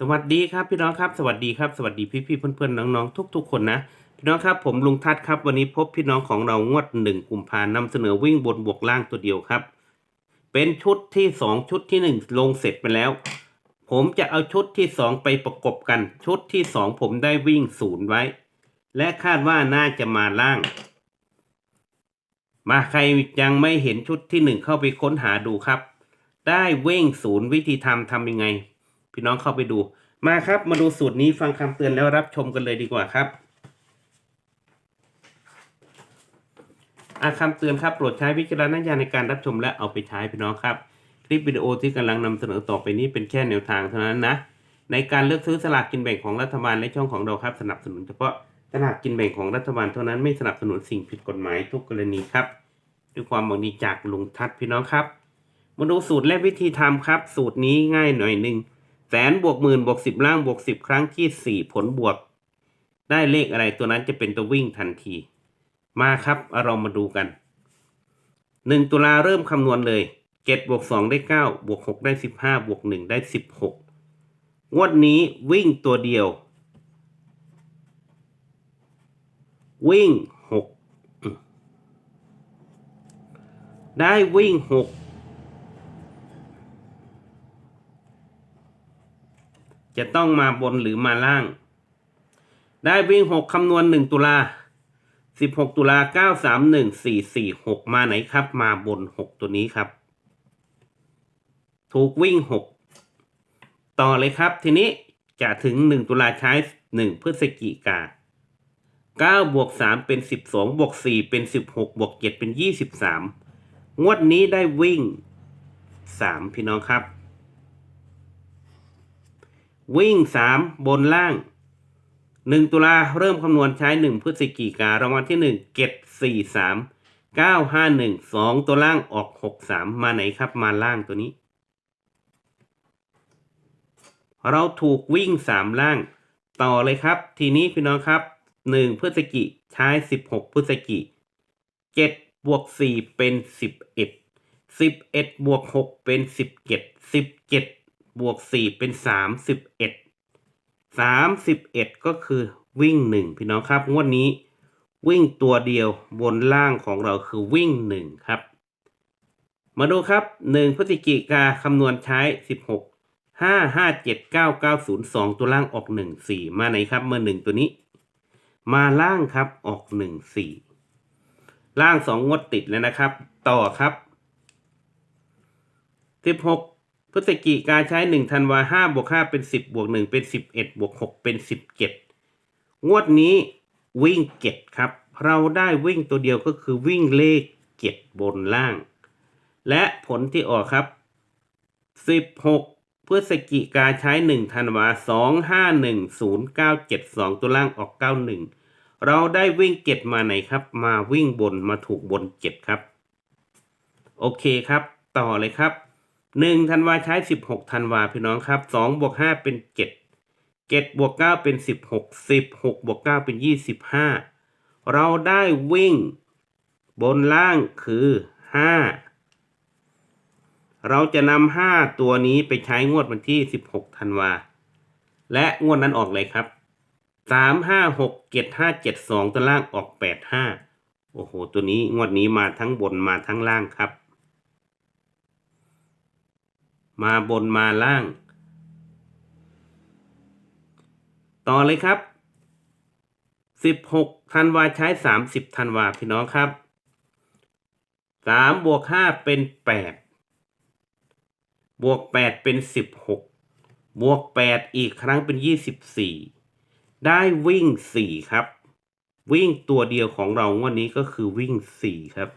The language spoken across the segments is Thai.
สวัสดีครับพี่น้องครับสวัสดีครับสวัสดีพี่พี่ๆเพื่อนเพื่อนๆน้องๆทุก ๆ คนนะพี่น้องครับผมลุงทัศน์ครับวันนี้พบพี่น้องของเรางวดหนึ่งกุมภานำเสนอวิ่งบนบวกล่างตัวเดียวครับ เป็นชุดที่สองชุดที่หนึ่งลงเสร็จไปแล้ว ผมจะเอาชุดที่สองไปประกบกัน ชุดที่สองผมได้วิ่งศูนย์ไว้ และคาดว่าน่าจะมาล่าง มาใครยังไม่เห็นชุดที่หนึ่งเข้าไปค้นหาดูครับ ได้เว่งศูนย์วิธีทำทำยังไง พี่น้องเข้าไปดู มาครับ มาดูสูตรนี้ฟังคำเตือนแล้วรับชมกันเลยดีกว่าครับอาคำเตือนครับโปรดใช้วิจารณญาณในการรับชมและเอาไปใช้พี่น้องครับ คลิปวิดีโอที่กำลังนำเสนอต่อไปนี้เป็นแค่แนวทางเท่านั้นนะ ในการเลือกซื้อสลากกินแบ่งของรัฐบาลและช่องของเราครับ สนับสนุนเฉพาะสลากกินแบ่งของรัฐบาลเท่านั้นไม่สนับสนุนสิ่งผิดกฎหมายทุกกรณีครับด้วยความหวังดีจากลุงทัศพี่น้องครับมาดูสูตรและวิธีทำครับ สูตรนี้ง่ายหน่อยหนึ่ง แสนบวกหมื่นบวกสิบล่างบวกสิบครั้งที่สี่ผลบวก ได้เลขอะไรตัวนั้นจะเป็นตัววิ่งทันที มาครับเอาเรามาดูกันหนึ่งตุลาเริ่มคำนวณเลยเจ็ดบวกสองได้เก้าบวกหกได้สิบห้าบวกหนึ่งได้สิบหกงวดนี้วิ่งตัวเดียว วิ่งหกได้วิ่งหก จะต้องมาบนหรือมาล่าง ได้วิ่งหกคำนวณหนึ่งตุลาสิบหกตุลาเก้าสามหนึ่งสี่สี่หกมาไหนครับ มาบนหกตัวนี้ครับ ถูกวิ่งหกต่อเลยครับ ทีนี้จะถึงหนึ่งตุลาใช้หนึ่งพฤศจิกาเก้าบวกสามเป็นสิบสองบวกสี่เป็นสิบหกบวกเจ็ดเป็นยี่สิบสามงวดนี้ได้วิ่งสามพี่น้องครับ วิ่งสามบนล่างหนึ่งตุลาเริ่มคำนวณใช้หนึ่งพฤศจิการางวัลที่หนึ่งเก็ดสี่สามเก้าห้าหนึ่งสองตัวล่างออกหกสามมาไหนครับมาล่างตัวนี้ เราถูกวิ่งสามล่าง ต่อเลยครับ ทีนี้พี่น้องครับหนึ่งพฤศจิใช้สิบหกพฤศจิเจ็ดบวกสี่เป็นสิบเอ็ดสิบเอ็ดบวกหกเป็นสิบเจ็ดสิ บวกสี่เป็นสามสิบเอ็ดสามสิบเอ็ดก็คือวิ่งหนึ่งพี่น้องครับ งวดนี้วิ่งตัวเดียวบนล่างของเราคือวิ่งหนึ่งครับ มาดูครับหนึ่งพฤศจิกาคำนวณใช้สิบหกห้าห้าเจ็ดเก้าเก้าศูนย์สองตัวล่างออกหนึ่งสี่มาไหนครับเมื่อหนึ่งตัวนี้ มาล่างครับออกหนึ่งสี่ล่างสองงวดติดแล้วนะครับ ต่อครับสิบหก พฤศจิกาใช้หนึ่งธันวาห้าบวกห้าเป็นสิบบวกหนึ่งเป็นสิบเอ็ดบวกหกเป็นสิบเจ็ดงวดนี้วิ่งเจ็ดครับ เราได้วิ่งตัวเดียวก็คือวิ่งเลขเจ็ดบนล่าง และผลที่ออกครับสิบหกพฤศจิกาใช้หนึ่งธันวาสองห้าหนึ่งศูนย์เก้าเจ็ดสองตัวล่างออกเก้าหนึ่งเราได้วิ่งเจ็ดมาไหนครับ มาวิ่งบนมาถูกบนเจ็ดครับ โอเคครับ ต่อเลยครับ หนึ่งธันวาใช้สิบหกธันวาพี่น้องครับสองบวกห้าเป็นเจ็ดเจ็ดบวกเก้าเป็นสิบหกสิบหกบวกเก้าเป็นยี่สิบห้าเราได้วิ่ง บนล่างคือห้าเราจะนำห้าตัวนี้ไปใช้งวดวันที่สิบหกธันวาและงวดนั้นออกเลยครับสามห้าหกเจ็ดห้าเจ็ดสองตัวล่างออกแปดห้าโอ้โห ตัวนี้งวดนี้มาทั้งบนมาทั้งล่างครับ มาบนมาล่าง ต่อเลยครับสิบหกธันวาใช้สามสิบธันวาพี่น้องครับสามบวกห้าเป็นแปดบวกแปดเป็นสิบหกบวกแปดอีกครั้งเป็นยี่สิบสี่ได้วิ่งสี่ครับ วิ่งตัวเดียวของเรางวันนี้ก็คือวิ่งสี่ครับ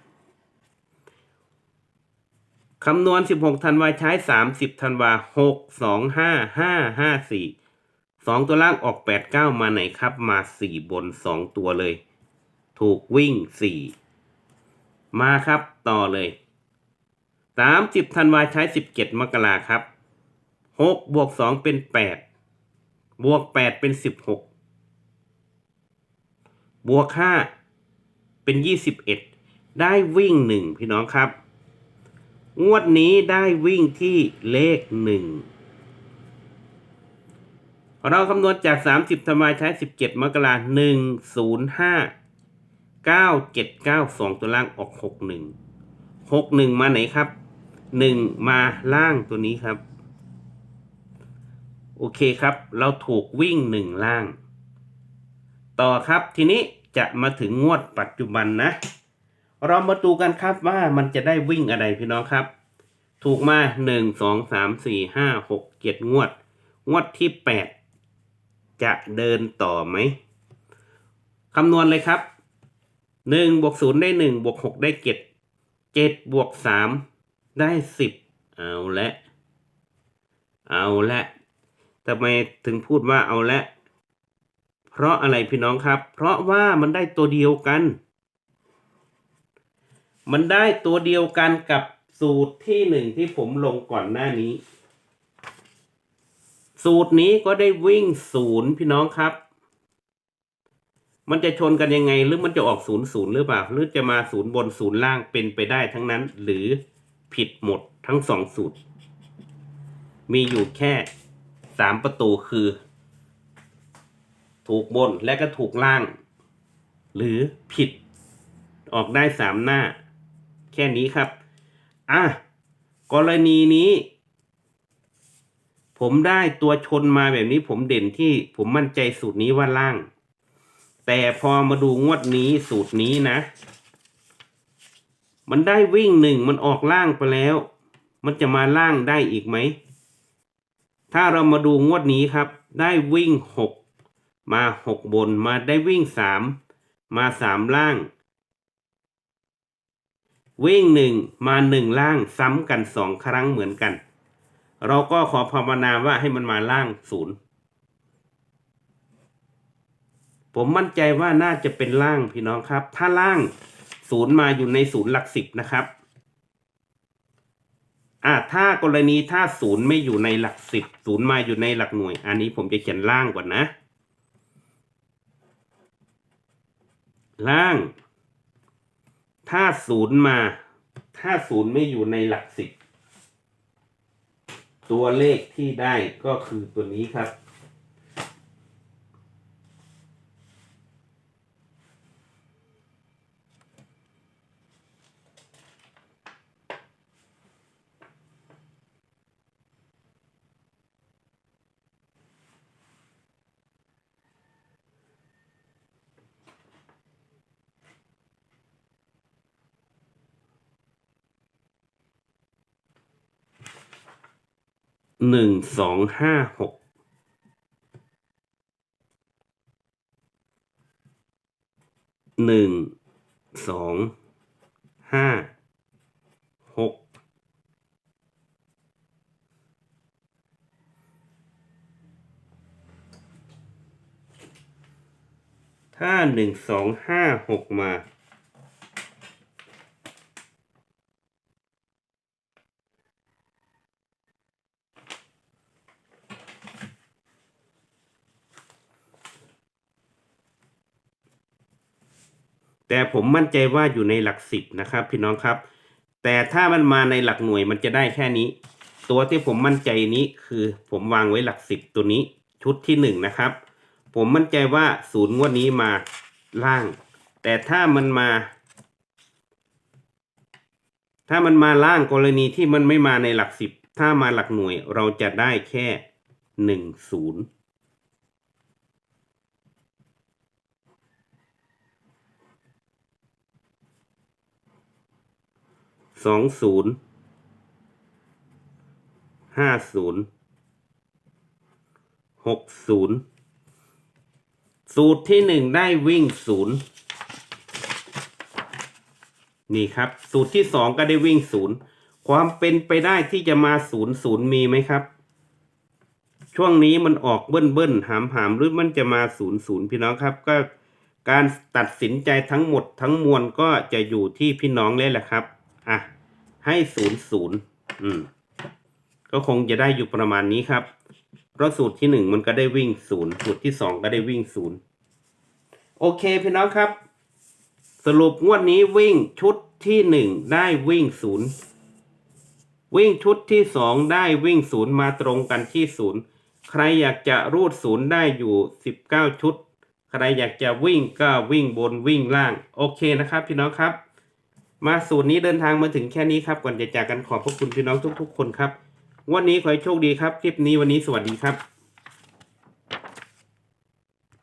คำนวณ 16ธันวาใช้ 30ธันวา6 2 5 5 5 4 2 ตัวล่างออก 8 9 มาไหนครับ มา 4 บน 2 ตัวเลย ถูกวิ่ง 4 มาครับต่อเลย 30ธันวาใช้ 17 มกราครับ 6 บวก 2 เป็น 8 บวก 8 เป็น 16 บวก 5 เป็น 21 ได้วิ่ง 1 พี่น้องครับ งวดนี้ได้วิ่งที่เลขหนึ่งเราคำนวณจาก 30ธันวาใช้ 17 มกราหนึ่งศูนย์ห้าเก้าเจ็ดเก้าสองตัวล่างออกหกหนึ่งหกหนึ่งมาไหนครับหนึ่งมาล่างตัวนี้ครับ โอเคครับ เราถูกวิ่งหนึ่งล่าง ต่อครับทีนี้จะมาถึงงวดปัจจุบันนะ เรามาดูกันครับว่ามันจะได้วิ่งอะไรพี่น้องครับ ถูกมาหนึ่งสองสามสี่ห้าหกเจ็ดงวด งวดที่แปดจะเดินต่อไหมคำนวณเลยครับหนึ่งบวกศูนย์ได้หนึ่งบวกหกได้เจ็ดเจ็ดบวกสามได้สิบเอาละ เอาละทำไมถึงพูดว่าเอาละ เพราะอะไรพี่น้องครับ เพราะว่ามันได้ตัวเดียวกัน มันได้ตัวเดียวกันกับสูตรที่หนึ่งที่ผมลงก่อนหน้านี้ สูตรนี้ก็ได้วิ่งศูนย์พี่น้องครับ มันจะชนกันยังไงหรือมันจะออกศูนย์ศูนย์หรือเปล่า หรือจะมาศูนย์บนศูนย์ล่างเป็นไปได้ทั้งนั้น หรือผิดหมดทั้งสองสูตร มีอยู่แค่สามประตูคือ ถูกบนและก็ถูกล่าง หรือผิดออกได้สามหน้า ค่นี้ครับ อะ กรณีนี้ ผมได้ตัวชนมาแบบนี้ผมเด่นที่ผมมั่นใจสูตรนี้ว่าล่าง แต่พอมาดูงวดนี้สูตรนี้นะ มันได้วิ่งหนึ่งมันออกล่างไปแล้ว มันจะมาล่างได้อีกไหม ถ้าเรามาดูงวดนี้ครับ ได้วิ่งหกมาหกบนมาได้วิ่งสามมาสามล่าง วิ่งหนึ่งมาหนึ่งล่างซ้ำกันสองครั้งเหมือนกัน เราก็ขอภาวนาว่าให้มันมาล่างศูนย์ผมมั่นใจว่าน่าจะเป็นล่างพี่น้องครับ ถ้าล่างศูนย์มาอยู่ในศูนย์หลักสิบนะครับอ่าถ้ากรณีถ้าศูนย์ไม่อยู่ในหลักสิบศูนย์มาอยู่ในหลักหน่วย อันนี้ผมจะเขียนล่างก่อนนะ ล่าง ถ้าศูนย์มา ถ้าศูนย์ไม่อยู่ในหลักสิบ ตัวเลขที่ได้ก็คือตัวนี้ครับ หนึ่งสองห้าหกหนึ่งสองห้าหกถ้าหนึ่งสองห้าหกมา แต่ผมมั่นใจว่าอยู่ในหลักสิบนะครับ พี่น้องครับ แต่ถ้ามันมาในหลักหน่วยมันจะได้แค่นี้ ตัวที่ผมมั่นใจนี้คือผมวางไว้หลักสิบตัวนี้ชุดที่หนึ่งนะครับ ผมมั่นใจว่าศูนย์งวดนี้มาล่าง แต่ถ้ามันมา ถ้ามันมาล่างกรณีที่มันไม่มาในหลักสิบถ้ามาหลักหน่วยเราจะได้แค่หนึ่งศูนย์ สองศูนย์ห้าศูนย์หกศูนย์สูตรที่หนึ่งได้วิ่งศูนย์นี่ครับ สูตรที่สองก็ได้วิ่งศูนย์ความเป็นไปได้ที่จะมาศูนย์ศูนย์มีไหมครับ ช่วงนี้มันออกเบิ้ลเบิ้ลหามหามหรือมันจะมาศูนย์ศูนย์พี่น้องครับ ก็การตัดสินใจทั้งหมดทั้งมวลก็จะอยู่ที่พี่น้องเลยแหละครับ อะ ให้ศูนย์ศูนย์อืม ก็คงจะได้อยู่ประมาณนี้ครับ เพราะสูตรที่หนึ่งมันก็ได้วิ่งศูนย์สูตรที่สองก็ได้วิ่งศูนย์โอเคพี่น้องครับ สรุปงวดนี้วิ่งชุดที่หนึ่งได้วิ่งศูนย์วิ่งชุดที่สองได้วิ่งศูนย์มาตรงกันที่ศูนย์ใครอยากจะรูดศูนย์ได้อยู่สิบเก้าชุด ใครอยากจะวิ่งก็วิ่งบนวิ่งล่าง โอเคนะครับพี่น้องครับ มาสูตรนี้เดินทางมาถึงแค่นี้ครับ ก่อนจะจากกันขอบพระคุณพี่น้องทุก ๆ คนครับ วันนี้ขอให้โชคดีครับ คลิปนี้วันนี้สวัสดีครับ